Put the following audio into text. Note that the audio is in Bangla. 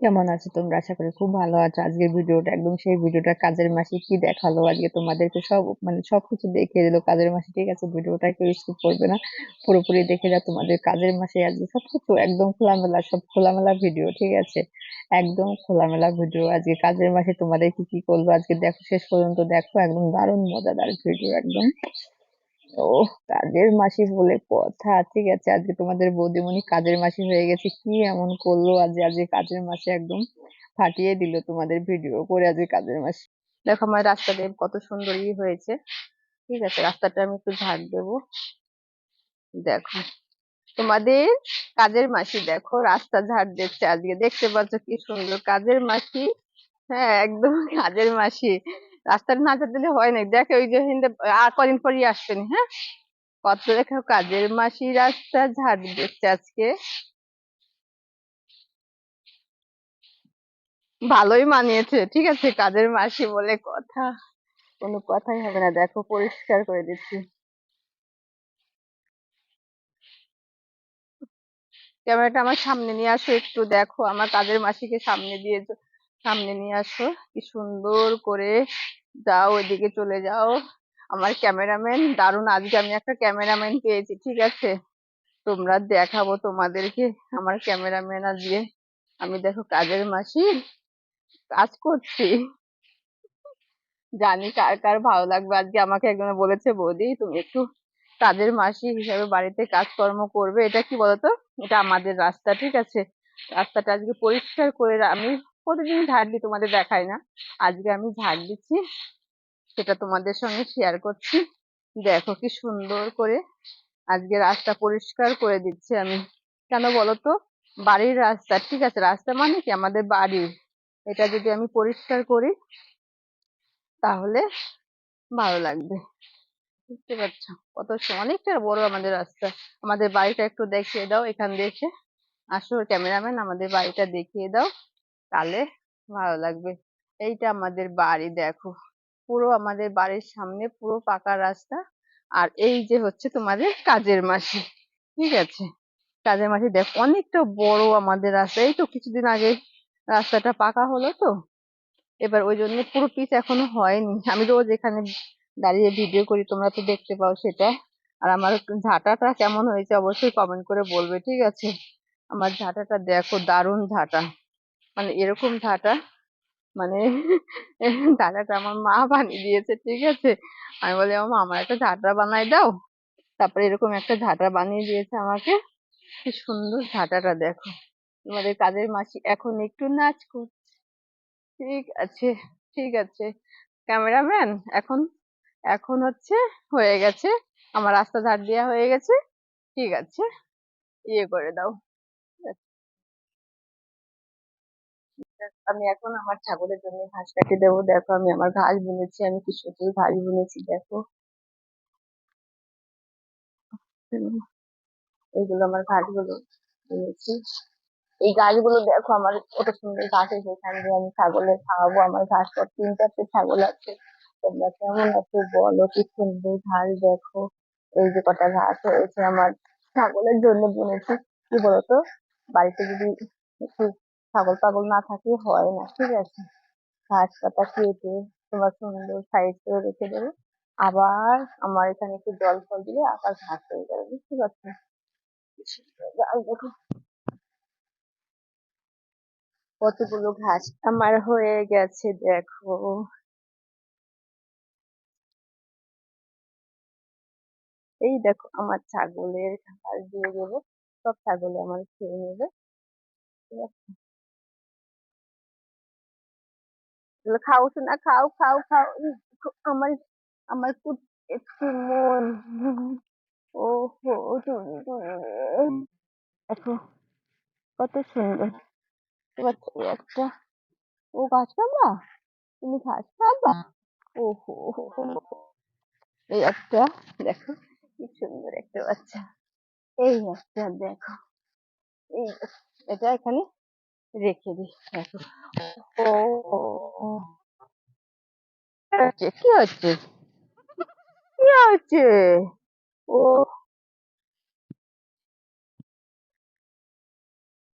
কেমন আছো তোমরা? আশা করি খুব ভালো আছো। আজকের ভিডিওটা একদম সেই ভিডিওটা কাজের মাসি কি দেখাল? আজকে তোমাদেরকে সব মানে সবকিছু দেখিয়ে দিলো। কাজের মাসি ঠিক আছে, ভিডিওটা কেউ স্কিপ করবে না। পুরোপুরি দেখে যা তোমাদের কাজের মাসে আজকে সবকিছু একদম খোলামেলা, সব খোলামেলা ভিডিও, ঠিক আছে? একদম খোলামেলা ভিডিও। আজকে কাজের মাসে তোমাদের কি কি করল? আজকে দেখো, শেষ পর্যন্ত দেখো। একদম দারুণ, মজাদার ভিডিও, একদম। ও কাজের মাসি বলে কথা, ঠিক আছে। আজকে তোমাদের বৌদিমণি কাজের মাসি হয়ে গেছে, কি এমন করল? আজকে আজকে কাজের মাসি একদম ফাটিয়ে দিল তোমাদের ভিডিও করে আজকে কাজের মাসি। দেখো আমার রাস্তাটা কত সুন্দরই হয়েছে, ঠিক আছে। রাস্তাটা আমি একটু ঝাড় দেবো। দেখো, তোমাদের কাজের মাসি, দেখো, রাস্তা ঝাড় দিচ্ছে আজকে। দেখতে পাচ্ছ কি সুন্দর কাজের মাসি। হ্যাঁ একদম কাজের মাসি। রাস্তাটা না ঝাড় দিলে হয় না দেখে ওই যে হিন্দে, আর কদিন পরই আসবেন হ্যাঁ? কত দেখো কাজের মাসি রাস্তা ঝাড় দিচ্ছে আজকে। ভালোই মানিয়েছে, ঠিক আছে? কাজের মাসি বলে কথা, কোনো কথাই হবে না। দেখো, পরিষ্কার করে দিচ্ছি। ক্যামেরাটা আমার সামনে নিয়ে আসো একটু, দেখো, আমার কাজের মাসিকে সামনে দিয়ে সামনে নিয়ে আসো। কি সুন্দর করে যাও ওইদিকে চলে যাও। আমার ক্যামেরাম্যান, দারুণ। আজকে আমি একটা ক্যামেরাম্যান পেয়েছি, ঠিক আছে? তোমরা দেখাবো তোমাদেরকে আমার ক্যামেরাম্যান আজকে। আমি দেখো কাজের মাসি কাজ করছি। জানি কার কার ভালো লাগবে। আজকে আমাকে একজন বলেছে, বৌদি, তুমি একটু কাজের মাসি হিসাবে বাড়িতে কাজকর্ম করবে। এটা কি বলতো? এটা আমাদের রাস্তা, ঠিক আছে? রাস্তাটা আজকে পরিষ্কার করে আমি প্রতিদিন ঝাড় দিই তোমাদের দেখাই না। আজকে আমি ঝাড় দিচ্ছি, সেটা তোমাদের সঙ্গে শেয়ার করছি। দেখো কি সুন্দর করে আজকে রাস্তা পরিষ্কার করে দিচ্ছি আমি। কেন বলতো? বাড়ির রাস্তা, ঠিক আছে, রাস্তা মানে কি? আমাদের বাড়ির এটা যদি আমি পরিষ্কার করি, তাহলে ভালো লাগবে। বুঝতে পারছ? কত অনেকটা বড় আমাদের রাস্তা। আমাদের বাড়িটা একটু দেখিয়ে দাও, এখান দেখে। আসো, ক্যামেরাম্যান, আমাদের বাড়িটা দেখিয়ে দাও। তাহলে ভালো লাগবে। এইটা আমাদের বাড়ি, দেখো। পুরো আমাদের বাড়ির সামনে পুরো পাকা রাস্তা। আর এই যে হচ্ছে তোমাদের কাজের মাসি, ঠিক আছে? কাজের মাসি দেখো, অনেকটা বড় আমাদের রাস্তা। এই তো কিছুদিন আগে রাস্তাটা পাকা হলো তো। এবার ওই জন্য পুরো পিচ এখনও হয়নি। আমি রোজ এখানে দাঁড়িয়ে ভিডিও করি, তোমরা তো দেখতে পাও সেটা। আর আমার ঝাঁটাটা কেমন হয়েছে অবশ্যই কমেন্ট করে বলবে, ঠিক আছে? আমার ঝাঁটাটা দেখো, দারুণ ঝাঁটা। মানে এরকম ঝাঁটা মানে ঝাঁটাটা আমার মা বানিয়ে দিয়েছে, ঠিক আছে? আমি বলি আমার মা আমার একটা ঝাঁটা বানাই দাও। তারপরে এরকম একটা ঝাঁটা বানিয়ে দিয়েছে আমাকে। কি সুন্দর ঝাঁটাটা দেখো। তোমাদের কাজের মাসি এখন একটু নাচ করছে। ঠিক আছে ঠিক আছে। ক্যামেরাম্যান, এখন এখন হচ্ছে হয়ে গেছে। আমার রাস্তা ধার দেওয়া হয়ে গেছে। ঠিক আছে ইয়ে করে দাও। আমি এখন আমার ছাগলের জন্য ঘাস কাটে দেবো। দেখো, আমি আমার ঘাস বুনেছি, আমি কি সুন্দর ঘাস বুনেছি, দেখো। এইগুলো আমার ঘাসগুলো বুনেছি। এই গাছগুলো দেখো, আমার কত সুন্দর ঘাস আছে। এখান দিয়ে আমি ছাগলে খাওয়াবো। আমার ঘাস পর তিন চারটে ছাগল আছে। তোমরা কেমন আছো বলো? কি সুন্দর ঘাস, দেখো। এই যে কটা ঘাস হয়েছে আমার ছাগলের জন্য বুনেছি। কি বলতো? বাড়িতে যদি একটু ছাগল পাগল না থাকে হয় না, ঠিক আছে? ঘাস পাতা কেটে তোমার সুন্দর সাইজ করে রেখে দেবে। আবার আমার এখানে একটু জল ফল দিলে আবার ঘাস হয়ে যাবে, বুঝতে পারছ? দেখো কতগুলো ঘাস আমার হয়ে গেছে, দেখো। এই দেখো, আমার ছাগলের খাবার দিয়ে দেবো, সব ছাগলে আমার খেয়ে নেবে। ঠিক আছে? খাও শোনা খাও খাও খাও। আমার আমার খুব একটু মন। ও হো টুনি দেখো কত সুন্দর। এবার একটা ও গাছ খাবা তুমি ঘাস খাবা ও হো। এই একটা দেখো কি সুন্দর একটা বাচ্চা। এই একটা দেখো। এই এটা এখানে রেখে দিই। ও। কি হচ্ছে? কি হচ্ছে? কি হচ্ছে? ও।